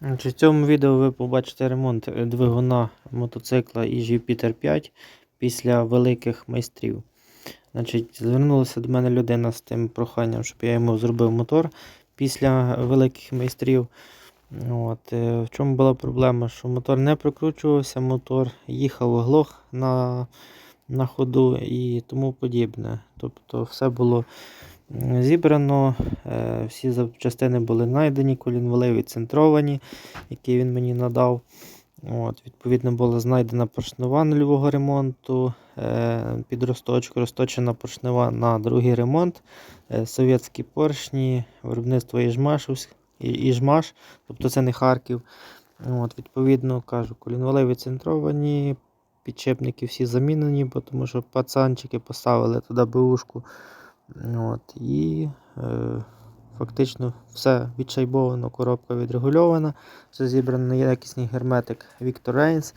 В цьому відео ви побачите ремонт е, двигуна мотоцикла EG Jupiter 5 після великих майстрів. Значить, Звернулася до мене людина з тим проханням, щоб я йому зробив мотор після великих майстрів. От, е, В чому була проблема? Що мотор не прикручувався, мотор їхав оглох на, на ходу і тому подібне. Тобто все було зібрано, е, всі запчастини були знайдені, колінвали відцентровані, які він мені надав. От, відповідно, була знайдена поршнева нульового ремонту, е, під розточку, розточена поршнева на другий ремонт, е, совєтські поршні, виробництво Іжмашівськ- І- Іжмаш, тобто це не Харків. От, відповідно, кажу, колінвали відцентровані, підчепники всі замінені, тому що пацанчики поставили туди бушку. От, і е, фактично все відшайбовано, коробка відрегульована, все зібрано якісний герметик Victor Reigns.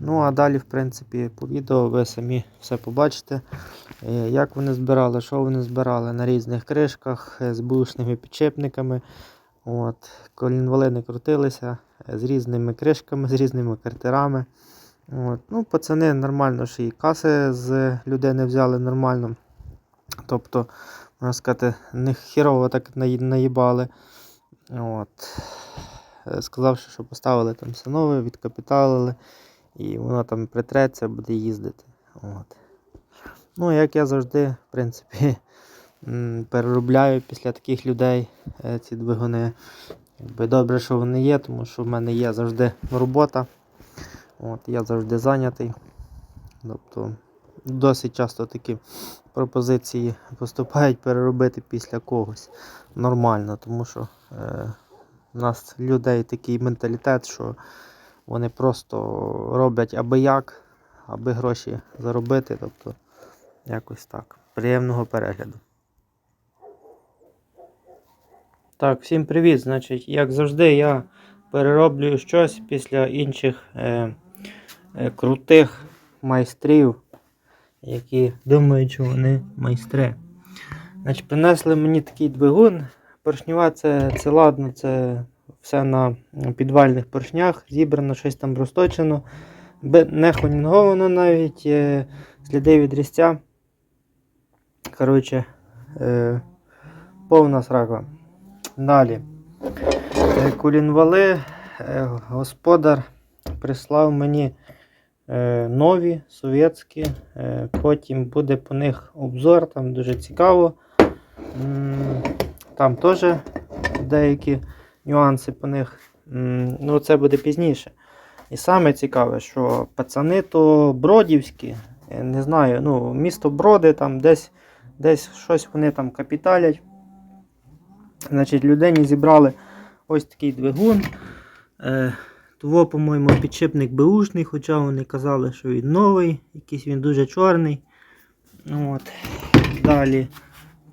Ну а далі, в принципі, по відео ви самі все побачите, е, як вони збирали, що вони збирали на різних кришках е, з бушними підчепниками. От, колінвали не крутилися е, з різними кришками, з різними картерами. От, ну, Пацани нормально ще і каси з людини взяли нормально. Тобто, можна сказати, не хірово так наїбали. От. Е, Сказавши, що поставили там все відкапіталили, і воно там притреться, буде їздити. От. Ну, як я завжди, в принципі, переробляю після таких людей е, ці двигуни. Якби добре, що вони є, тому що в мене є завжди робота. От, я завжди зайнятий. Тобто досить часто такі пропозиції поступають переробити після когось нормально, тому що е, у нас людей такий менталітет, що вони просто роблять аби як, аби гроші заробити. Тобто якось так. Приємного перегляду. Так, всім привіт. Значить, як завжди, я перероблюю щось після інших е, е, крутих майстрів, які думають, що вони майстри. Значить, принесли мені такий двигун. Поршнева це, це ладно, це все на підвальних поршнях, зібрано, щось там розточено. Не хонінговано навіть, е, сліди від різця. Коротше, е, повна срака. Далі. Е, Кулінвали, е, господар прислав мені нові совєтські. Е, потім буде по них обзор, там дуже цікаво. Там теж деякі нюанси по них. Ну, це буде пізніше. І саме цікаве, що пацани то бродівські. Не знаю, ну, місто Броди, там десь, десь щось вони там капіталять. Значить, людині зібрали ось такий двигун. Того, по-моєму, підшипник беушний, хоча вони казали, що він новий, якийсь він дуже чорний. От. Далі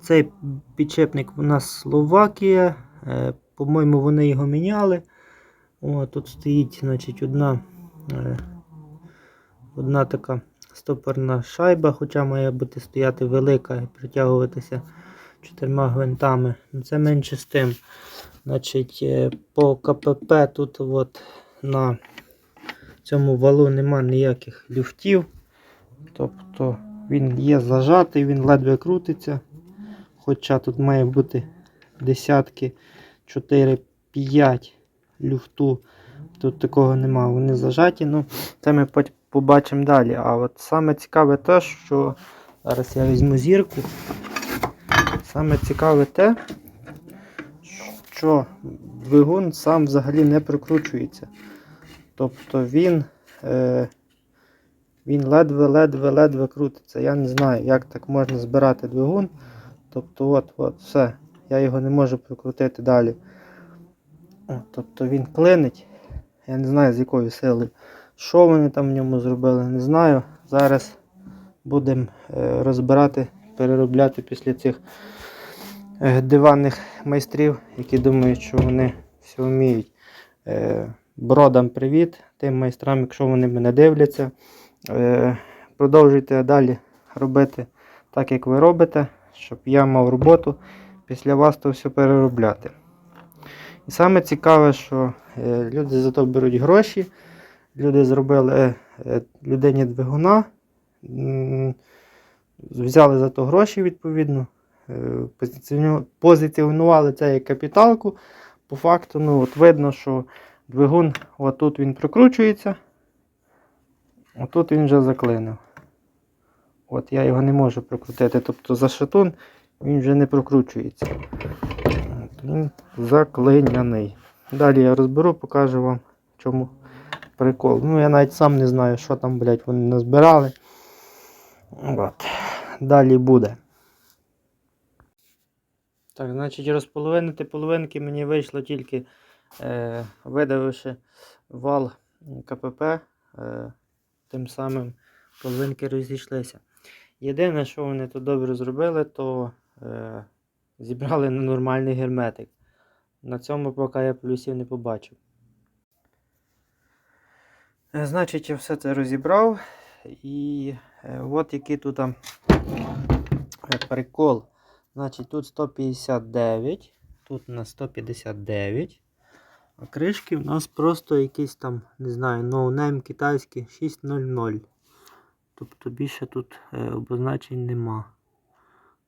цей підшипник у нас Словакія. Е, по-моєму, вони його міняли. О, тут стоїть значить, одна, е, одна така стопорна шайба, хоча має бути стояти велика і притягуватися чотирма гвинтами. Ну, Це менше з тим. Значить, е, по КПП тут от на цьому валу нема ніяких люфтів. Тобто він є зажатий, він ледве крутиться. Хоча тут має бути десятки 4-5 люфту. Тут такого нема, вони зажаті. Ну, це ми побачимо далі. А от саме цікаве те, що зараз я візьму зірку. Саме цікаве те, що двигун сам взагалі не прикручується. Тобто він, е, він ледве-ледве-ледве крутиться. Я не знаю, як так можна збирати двигун. Тобто от, от, все. Я його не можу прикрутити далі. От, тобто він клинить. Я не знаю з якою силою. Що вони там в ньому зробили, не знаю. Зараз будемо е, розбирати, переробляти після цих е, диванних майстрів, які думають, що вони все вміють. Е, бродам привіт тим майстрам, якщо вони мене дивляться. Е, продовжуйте далі робити так, як ви робите, щоб я мав роботу після вас то все переробляти. І саме цікаве, що е, люди за то беруть гроші. Люди зробили е, людині двигуна, взяли за то гроші відповідно, позиціонували це як капіталку. По факту, ну, от видно, що двигун отут він прокручується, отут він вже заклинив. От я його не можу прокрутити. Тобто за шатун він вже не прокручується. От, він заклиняний. Далі я розберу, покажу вам, чому прикол. Ну, я навіть сам не знаю, що там, блядь, вони назбирали. От. Далі буде. Так, значить, розполовинити половинки мені вийшло тільки видавивши вал КПП, е, тим самим половинки розійшлися. Єдине, що вони тут добре зробили, то е, зібрали нормальний герметик. На цьому поки я плюсів не побачив. Е, Значить, я все це розібрав. І е, от який тут е, прикол. Значить, тут 159, тут на 159. А кришки в нас просто якісь там, не знаю, ноунейм китайський 600. Тобто більше тут е, обозначень нема.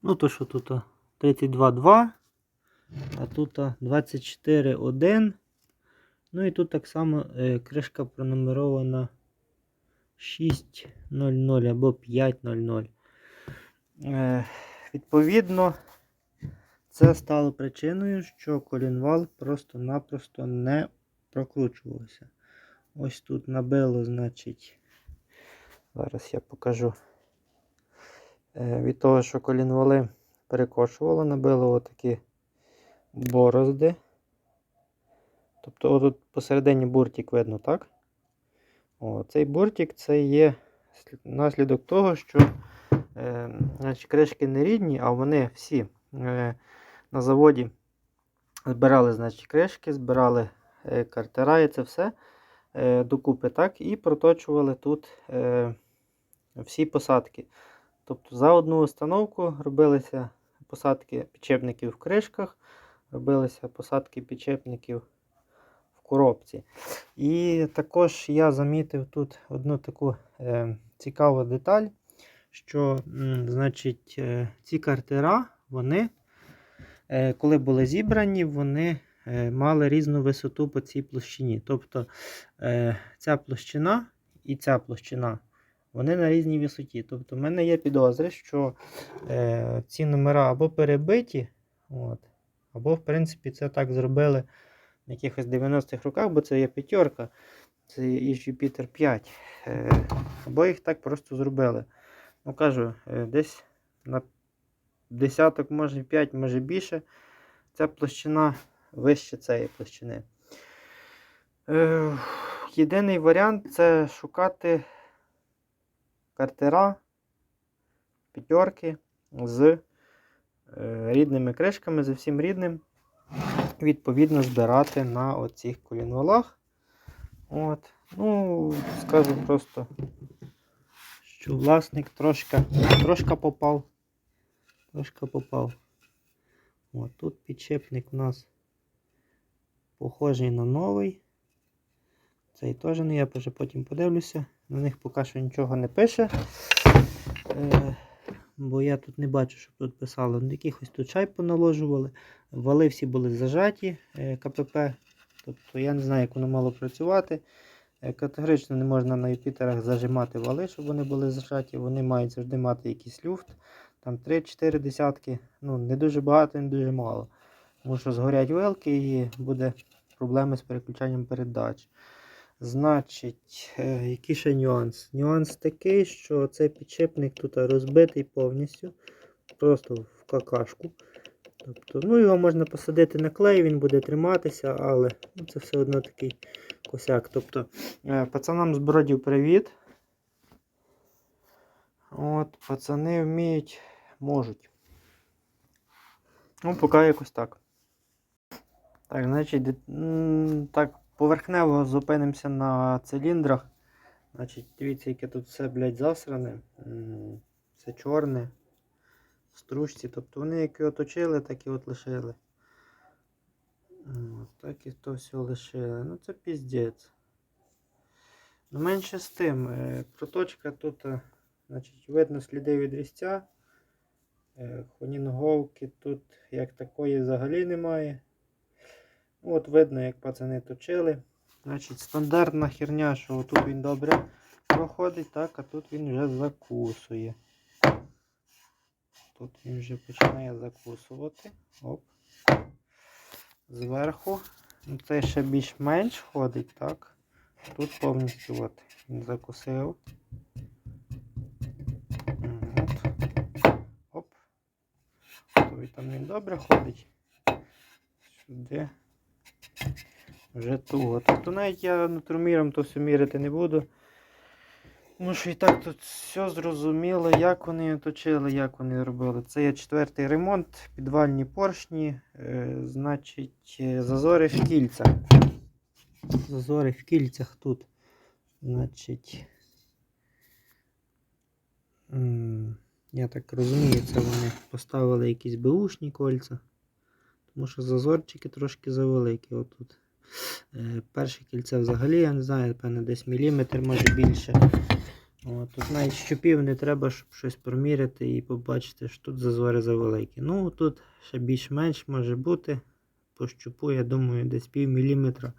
Ну, то що тут а, 32.2, а тут а, 24.1. Ну і тут так само е, кришка пронумерована 6.00 або 5.00. Е, відповідно, це стало причиною, що колінвал просто-напросто не прокручувався. Ось тут набило, значить, зараз я покажу. Е, від того, що колінвали перекошувало, набило отакі борозди. Тобто отут посередині буртик видно, так? О, цей буртик це є наслідок того, що е, значить, кришки не рідні, а вони всі е, на заводі збирали значить, кришки, збирали е, картера і це все е, докупи, так, і проточували тут е, всі посадки. Тобто за одну установку робилися посадки підчепників в кришках, робилися посадки підчепників в коробці. І також я замітив тут одну таку е, цікаву деталь, що значить, ці картера, вони, коли були зібрані, вони е, мали різну висоту по цій площині. Тобто е, ця площина і ця площина. Вони на різній висоті. Тобто, в мене є підозри, що е, ці номера або перебиті, от, або, в принципі, це так зробили в якихось 90-х роках, бо це є п'ятерка, це і Jupiter 5. Е, або їх так просто зробили. Ну, кажу, е, десь на десяток, може 5, може більше. Ця площина вище цієї площини. Е, єдиний варіант це шукати картера, п'ятерки з е, рідними кришками, з всім рідним. Відповідно, збирати на оцих колінвалах. От. Ну, скажу просто, що власник трошки, трошки попав. Трошки попав. От, тут підшипник у нас похожий на новий. Цей теж не я вже потім подивлюся. На них поки що нічого не пише. Е, бо я тут не бачу, щоб тут писало. Ну, Якихось тут чай поналожували. Вали всі були зажаті е, КПП. Тобто я не знаю, як воно мало працювати. Е, Категорично не можна на Юпітерах зажимати вали, щоб вони були зажаті. Вони мають завжди мати якийсь люфт. Там 3-4 десятки. Ну, не дуже багато, не дуже мало. Тому що згорять вилки і буде проблеми з переключанням передач. Значить, е, який ще нюанс? Нюанс такий, що цей підшипник тут розбитий повністю. Просто в какашку. Тобто, ну його можна посадити на клей, він буде триматися, але ну, це все одно такий косяк. Тобто, е, пацанам з бродів привіт. От, пацани вміють, можуть. Ну, поки якось так. Так, значить, так, поверхнево зупинимося на циліндрах. Значить, дивіться, яке тут все, блядь, засране. Все чорне. Стружці. Тобто вони як і оточили, так і от лишили. Так і то все лишили. Ну це піздець. Ну, менше з тим, е, проточка тут, е, значить, видно сліди від різця. Е, Хонінговки тут як такої взагалі немає. Ну, От видно, як пацани точили. Значить, стандартна херня, що тут він добре проходить, так, а тут він вже закусує. Тут він вже починає закусувати. Оп. Зверху. Ну, Це ще більш-менш ходить, так. Тут повністю от він закусив. М, От. Оп. Тобі там він добре ходить. Сюди. Вже туго. Тобто навіть я натурміром то все міряти не буду. Тому що і так тут все зрозуміло, як вони його точили, як вони робили. Це є четвертий ремонт, підвальні поршні, е, значить, е, зазори в кільцях. Зазори в кільцях тут. Значить. Я так розумію, це вони поставили якісь беушні кольця. Тому що зазорчики трошки завеликі отут. Е, перше кільце взагалі, я не знаю, певно, десь міліметр, може більше. От, тут навіть щупів не треба, щоб щось проміряти і побачити, що тут зазори завеликі. Ну, тут ще більш-менш може бути. По щупу, я думаю, десь пів міліметра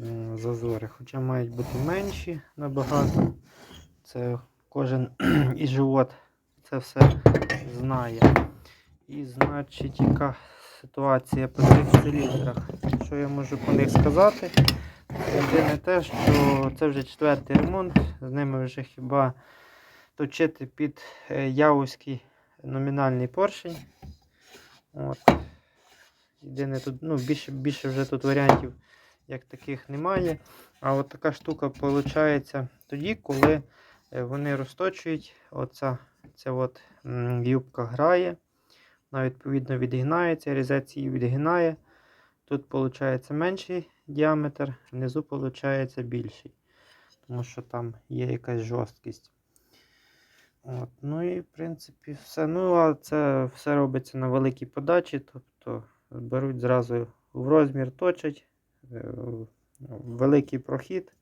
е, зазори. Хоча мають бути менші набагато. Це кожен і живот це все знає. І значить, яка ситуація по цих циліндрах. Що я можу по них сказати? Єдине те, що це вже четвертий ремонт, з ними вже хіба точити під е, явовський номінальний поршень. От. Єдине тут, ну, більше, більше вже тут варіантів як таких немає. А от така штука виходить тоді, коли е, вони розточують, оця ця от, юбка грає. Вона відповідно відгинається, різець її відгинає. Тут виходить менший діаметр, внизу виходить більший. Тому що там є якась жорсткість. От, ну і в принципі все. Ну, а це все робиться на великій подачі. Тобто беруть зразу в розмір, точать, е, великий прохід,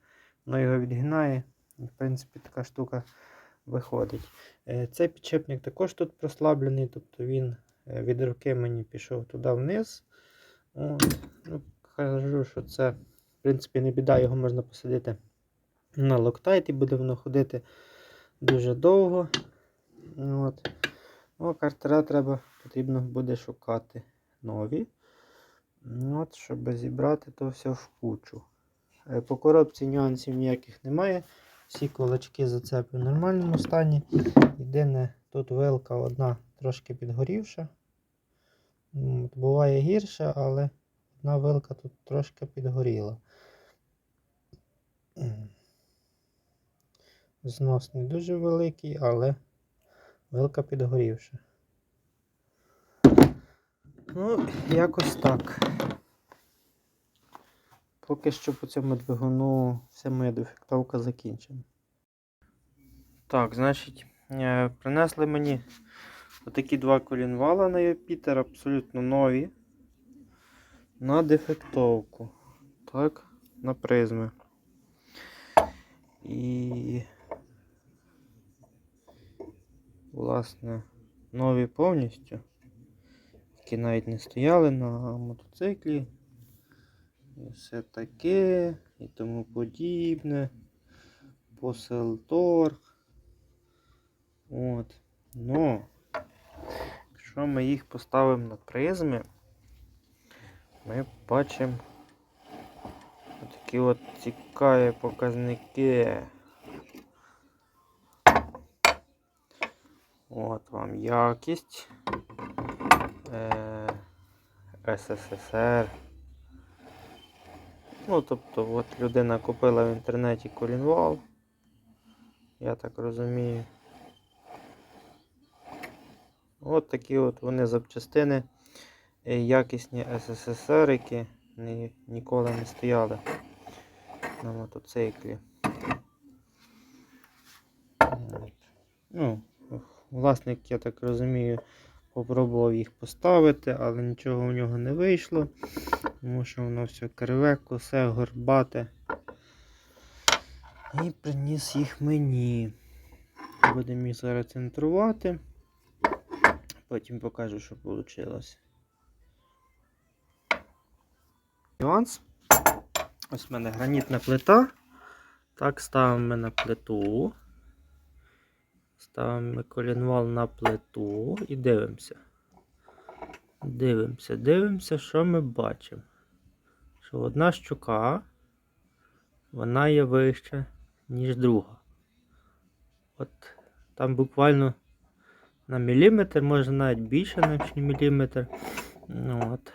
воно його відгинає. В принципі, така штука виходить. Е, Цей підшипник також тут прослаблений, тобто він е, від руки мені пішов туди вниз. От. Ну, кажу, що це, в принципі, не біда, його можна посадити на локтайт і буде воно ходити дуже довго. От. Ну, картера треба, потрібно буде шукати нові. От, щоб зібрати то все в кучу. Е, По коробці нюансів ніяких немає. Всі кулачки зацепи в нормальному стані. Єдине, тут вилка одна трошки підгорівша. Буває гірше, але одна вилка тут трошки підгоріла. Знос не дуже великий, але вилка підгорівша. Ну, якось так. Поки що по цьому двигуну вся моя дефектовка закінчена. Так, значить, е, принесли мені отакі два колінвала на Юпітер, абсолютно нові. На дефектовку. Так, на призми. І. Власне, нові повністю. Які навіть не стояли на мотоциклі. І все таке, і тому подібне. Поселторг. От. Ну, якщо ми їх поставимо на призми, ми бачимо такі от цікаві показники. От вам якість. Е, СССР. Ну, тобто, от людина купила в інтернеті колінвал. Я так розумію. От такі от вони запчастини е, якісні СССР, які ні, ніколи не стояли на мотоциклі. От. Ну, власник, я так розумію, попробував їх поставити, але нічого у нього не вийшло. Тому що воно все криве, косе, горбате. І приніс їх мені. Будемо їх зараз центрувати. Потім покажу, що вийшло. Нюанс. Ось в мене гранітна плита. Так, ставимо ми на плиту. Ставимо колінвал на плиту і дивимося. Дивимося, дивимося, що ми бачимо. Що одна щука, вона є вища, ніж друга. От там буквально на міліметр, може навіть більше, ніж міліметр. Ну, от.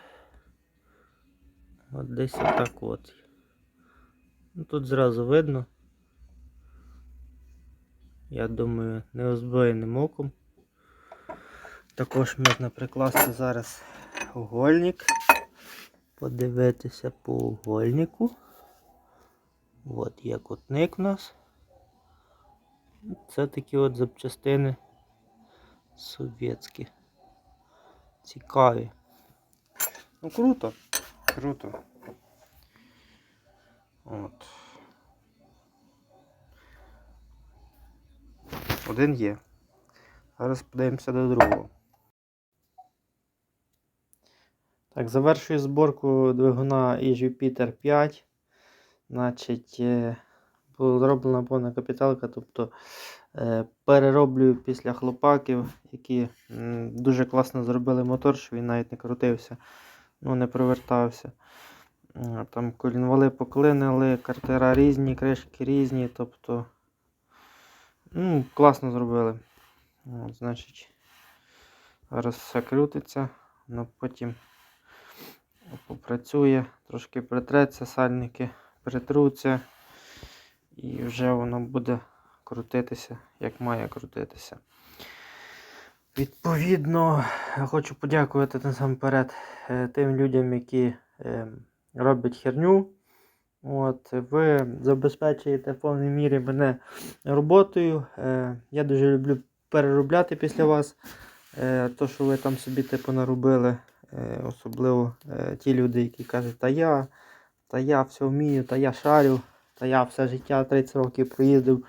От десь отак от. Ну, тут зразу видно. Я думаю, неозброєним оком. Також можна прикласти зараз угольник. Подивитися по угольнику. От є кутник у нас. Це такі от запчастини совєтські. Цікаві. Ну круто. Круто. От. Один є. Зараз подивимося до другого. Так, завершую зборку двигуна із Jupiter 5. Значить, е, була зроблена повна капіталка, тобто е, перероблюю після хлопаків, які дуже класно зробили мотор, що він навіть не крутився, ну не провертався. Е, Там колінвали поклинили, картера різні, кришки різні, тобто ну, класно зробили. От, значить, зараз все крутиться, але потім попрацює, трошки притреться, сальники притруться, і вже воно буде крутитися, як має крутитися. Відповідно, хочу подякувати насамперед е, тим людям, які е, роблять херню. От, ви забезпечуєте в повній мірі мене роботою. Е, я дуже люблю переробляти після вас. То, що ви там собі типу наробили. Е, особливо е, ті люди, які кажуть, та я, та я все вмію, та я шарю, та я все життя 30 років проїздив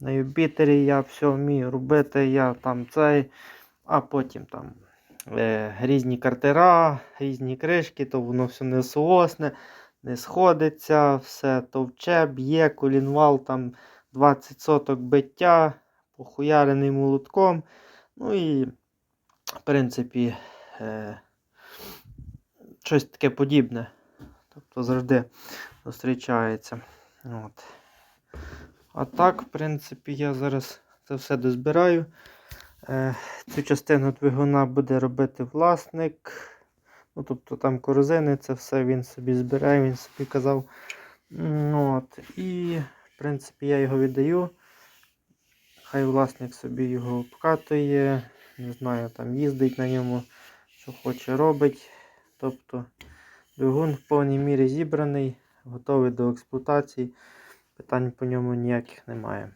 на Юпітері, я все вмію робити, я там цей, а потім там е, різні картера, різні кришки, то воно все не соосне, не сходиться, все товче, б'є, колінвал, там 20 соток биття, похуярений молотком. Ну і, в принципі, щось таке подібне. Тобто завжди зустрічається. От. А так, в принципі, я зараз це все дозбираю. Е, цю частину двигуна буде робити власник. Ну, тобто там корзини, це все він собі збирає, він собі казав. От. І, в принципі, я його віддаю. Хай власник собі його обкатує, не знаю, там їздить на ньому, що хоче робить. Тобто двигун в повній мірі зібраний, готовий до експлуатації. Питань по ньому ніяких немає.